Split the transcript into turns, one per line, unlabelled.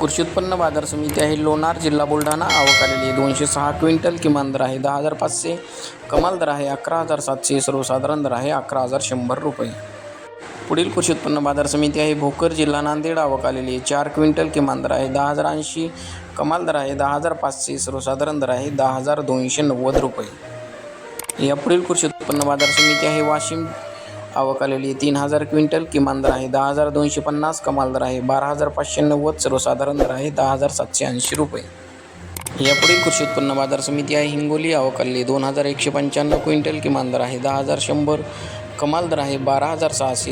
कृषी उत्पन्न बाजार समिती आहे. लोणार जिल्हा बुलढाणा. आवक आलेली आहे दोनशे सहा क्विंटल किमान दर आहे. दहा हजार पाचशे कमाल दर आहे. अकरा हजार सातशे सर्वसाधारण दर आहे. अकरा हजार शंभर रुपये. पुढील कृषी उत्पन्न बाजार समिती आहे. भोकर जिल्हा नांदेड. आवक आलेली आहे चार क्विंटल किमान दर आहे. दहा हजार ऐंशी कमाल दर आहे. दहा हजार पाचशे सर्वसाधारण दर आहे. दहा हजार दोनशे नव्वद रुपये. यापुढील कृषी उत्पन्न बाजार समिती आहे. वाशिम आवक आलेली आहे. तीन हजार क्विंटल किमान दर आहे. दहा हजार दोनशे पन्नास कमाल दर आहे. बारा हजार पाचशे नव्वद सर्वसाधारण दर आहे. दहा हजार सातशे ऐंशी रुपये. यापुढील कृषी उत्पन्न बाजार समिती आहे. हिंगोली आवक आलेली दोन हजार एकशे पंच्याण्णव क्विंटल किमान दर आहे. दहा हजार शंभर कमाल दर आहे. बारा हजार सहाशे